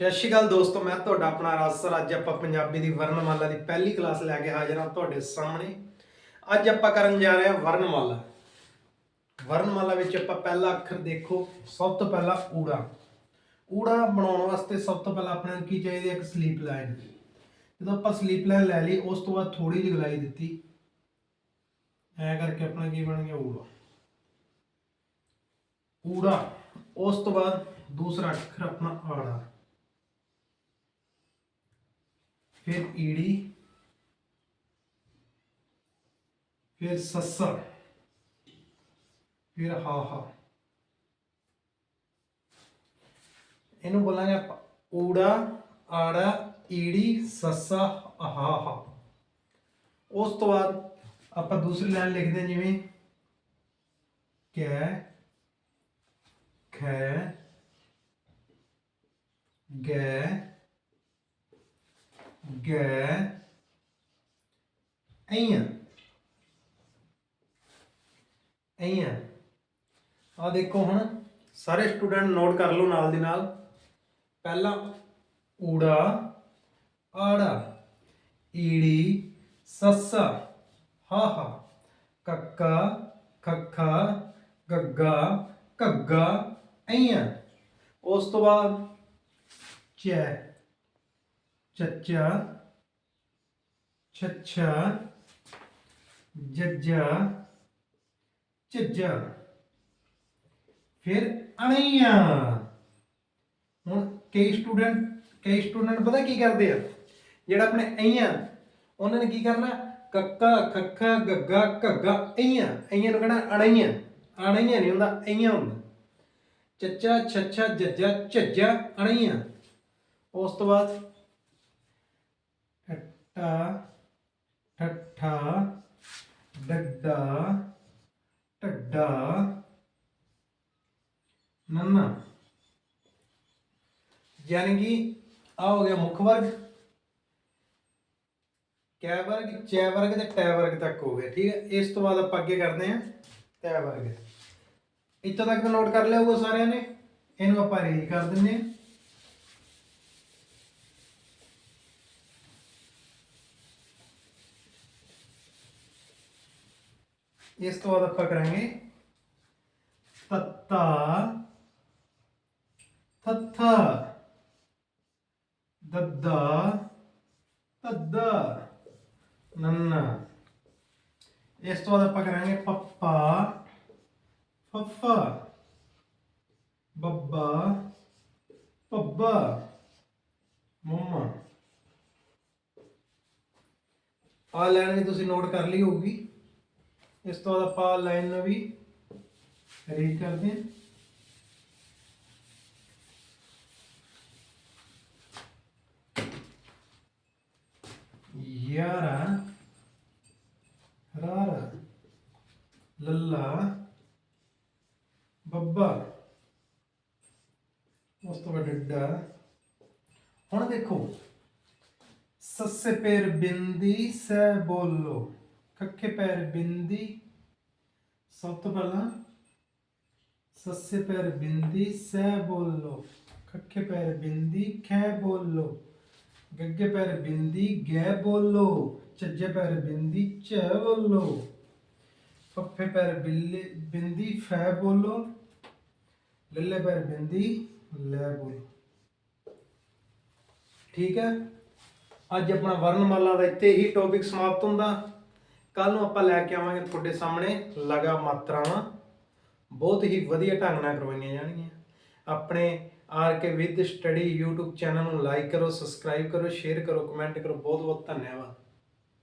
ਸਤਿ ਸ਼੍ਰੀ ਅਕਾਲ ਦੋਸਤੋ, ਮੈਂ ਤੁਹਾਡਾ ਆਪਣਾ ਰਾਸਰ ਅੱਜ ਆਪਾਂ ਪੰਜਾਬੀ ਦੀ ਵਰਣਮਾਲਾ ਦੀ ਪਹਿਲੀ ਕਲਾਸ ਲੈ ਕੇ ਹਾਜ਼ਰ ਹਾਂ ਤੁਹਾਡੇ ਸਾਹਮਣੇ। ਅੱਜ ਆਪਾਂ ਕਰਨ ਜਾ ਰਹੇ ਹਾਂ ਵਰਣਮਾਲਾ। ਵਰਣਮਾਲਾ ਵਿੱਚ ਆਪਾਂ ਪਹਿਲਾ ਅੱਖਰ ਦੇਖੋ, ਸਭ ਤੋਂ ਪਹਿਲਾਂ ਊੜਾ। ਊੜਾ ਬਣਾਉਣ ਵਾਸਤੇ ਸਭ ਤੋਂ ਪਹਿਲਾਂ ਆਪਣੇ ਨੂੰ ਕੀ ਚਾਹੀਦੀ ਹੈ? ਇੱਕ ਸਲੀਪ ਲਾਈਨ ਜਦੋਂ ਆਪਾਂ ਸਲੀਪ ਲਾਈਨ ਲੈ ਲਈ, ਉਸ ਤੋਂ ਬਾਅਦ ਥੋੜੀ ਜਿਹੀ ਗਲਾਈ ਦਿੱਤੀ। ਐ ਕਰਕੇ ਆਪਣਾ ਕੀ ਬਣ ਗਿਆ? ਊੜਾ। ਊੜਾ, ਉਸ ਤੋਂ ਬਾਅਦ ਦੂਸਰਾ ਅੱਖਰ ਆਪਣਾ ਆੜਾ। ਫਿਰ ਈੜੀ, ਫਿਰ ਸੱਸਾ ਫਿਰ ਹਾਹਾ। ਇਹਨੂੰ ਬੋਲਾਂਗੇ ਆਪਾਂ ਊੜਾ, ਆੜਾ, ਈੜੀ, ਸੱਸਾ, ਹਾਹਾ। ਉਸ ਤੋਂ ਬਾਅਦ ਆਪਾਂ ਦੂਸਰੀ ਲਾਈਨ ਲਿਖਦੇ ਹਾਂ, ਜਿਵੇਂ ਕੈ ਖੈ ਗੈ ਗੈ ਅਈਆਂ ਅਈਆਂ ਆ ਦੇਖੋ ਹੁਣ ਸਾਰੇ ਸਟੂਡੈਂਟ ਨੋਟ ਕਰ ਲਓ ਨਾਲ ਦੀ ਨਾਲ। ਪਹਿਲਾ ਊੜਾ, ਆੜਾ, ਈੜੀ, ਸੱਸਾ ਹਾ ਹਾ ਕੱਕਾ, ਖੱਖਾ, ਗੱਗਾ, ਘੱਗਾ, ਅਈਆਂ। ਉਸ ਤੋਂ ਬਾਅਦ ਚੈ, ਚੱਚਾ, ਛੱਛਾ ਜੱਜਾ ਝੱਜਾ। ਫਿਰ ਅਣਈਆਂ। ਹੁਣ ਕਈ ਸਟੂਡੈਂਟ ਕਈ ਸਟੂਡੈਂਟ ਪਤਾ ਕੀ ਕਰਦੇ ਆ? ਜਿਹੜਾ ਆਪਣੇ ਅਈਆਂ, ਉਹਨਾਂ ਨੇ ਕੀ ਕਰਨਾ? ਕੱਕਾ, ਖੱਖਾ, ਗੱਗਾ, ਘੱਗਾ, ਅਈਆਂ। ਅਈਆਂ ਨੂੰ ਕਹਿਣਾ ਅਣਈਆਂ। ਅਣਈਆਂ ਨਹੀਂ ਹੁੰਦਾ, ਅਈਆਂ ਹੁੰਦਾ। ਚੱਚਾ, ਛੱਛਾ, ਜੱਜਾ, ਝੱਜਾ, ਅਣਈਆਂ। ਉਸ ਤੋਂ ਬਾਅਦ ਠੱਟਾ ਠੱਠਾ ਡੱਡਾ ਢੱਡਾ, ਨੰਨਾ। ਯਾਨੀ ਕਿ ਆ ਹੋ ਗਿਆ ਮੁੱਖ ਵਰਗ। ਕੈ ਵਰਗ, ਚੈ ਵਰਗ ਤੇ ਟੈ ਵਰਗ ਤੱਕ ਹੋ ਗਿਆ, ਠੀਕ ਹੈ? ਇਸ ਤੋਂ ਬਾਅਦ ਆਪਾਂ ਅੱਗੇ ਕਰਦੇ ਹਾਂ ਤੈ ਵਰਗ। ਇੱਥੋਂ ਤੱਕ ਨੋਟ ਕਰ ਲਿਆ ਹੋਊਗਾ ਸਾਰਿਆਂ ਨੇ। ਇਹਨੂੰ ਆਪਾਂ ਅਰੇਂਜ ਕਰ ਦਿੰਦੇ ਹਾਂ। ਇਸ ਤੋਂ ਬਾਅਦ ਆਪਾਂ ਕਰਾਂਗੇ ਤੱਤਾ। ਥੱਥਾ ਦੱਦਾ। ਤੱਦਾ। ਨੰਨਾ। ਇਸ ਤੋਂ ਬਾਅਦ ਆਪਾਂ ਕਰਾਂਗੇ ਪੱਪਾ। ਫੱਫਾ। ਬੱਬਾ। ਪੱਬਾ ਮੰਮਾ। ਆ ਲੈਣ ਵੀ ਤੁਸੀਂ ਨੋਟ ਕਰ ਲਈ ਹੋਊਗੀ। ਇਸ ਤੋਂ ਬਾਅਦ ਆਪਾਂ ਲਾਈਨ ਨੂੰ ਵੀ ਰੀਡ ਕਰਦੇ ਹਾਂ। ਯਾਰਾ, ਰਾਰਾ, ਲੱਲਾ, ਬੱਬਾ। ਉਸ ਤੋਂ ਬਾਅਦ ਡੱਡਾ। ਹੁਣ ਦੇਖੋ, ਸੱਸੇ ਪੈਰ ਬਿੰਦੀ ਸੈ ਬੋਲੋ। ਕੱਖੇ ਪੈਰ ਬਿੰਦੀ, ਸਭ ਤੋਂ ਪਹਿਲਾਂ ਸੱਸੇ ਪੈਰ ਬਿੰਦੀ ਸੈ ਬੋਲੋ। ਖੱਖੇ ਪੈਰ ਬਿੰਦੀ ਖੈ ਬੋਲੋ। ਗੱਗੇ ਪੈਰ ਬਿੰਦੀ ਗੈ ਬੋਲੋ। ਚੱਜੇ ਪੈਰ ਬਿੰਦੀ ਚ ਬੋਲੋ। ਫੱਫੇ ਪੈਰ ਬਿੱਲੇ, ਬਿੰਦੀ ਫੈ ਬੋਲੋ। ਲੱਲੇ ਪੈਰ ਬਿੰਦੀ, ਲੈ ਬੋਲੋ। ਠੀਕ ਹੈ? ਅੱਜ ਆਪਣਾ ਵਰਣਮਾਲਾ ਦਾ ਇੱਥੇ ਹੀ ਟੌਪਿਕ ਸਮਾਪਤ ਹੁੰਦਾ। ਕੱਲ ਨੂੰ ਆਪਾਂ ਲੈ ਕੇ ਆਵਾਂਗੇ ਤੁਹਾਡੇ ਸਾਹਮਣੇ ਲਗਾ ਮਾਤਰਾਵਾਂ। ਬਹੁਤ ਹੀ ਵਧੀਆ ਢੰਗ ਨਾਲ ਕਰਵਾਈਆਂ ਜਾਣਗੀਆਂ। ਆਪਣੇ R K with study YouTube channel ਨੂੰ ਲਾਈਕ ਕਰੋ ਸਬਸਕ੍ਰਾਈਬ ਕਰੋ ਸ਼ੇਅਰ ਕਰੋ ਕਮੈਂਟ ਕਰੋ। ਬਹੁਤ ਬਹੁਤ ਧੰਨਵਾਦ।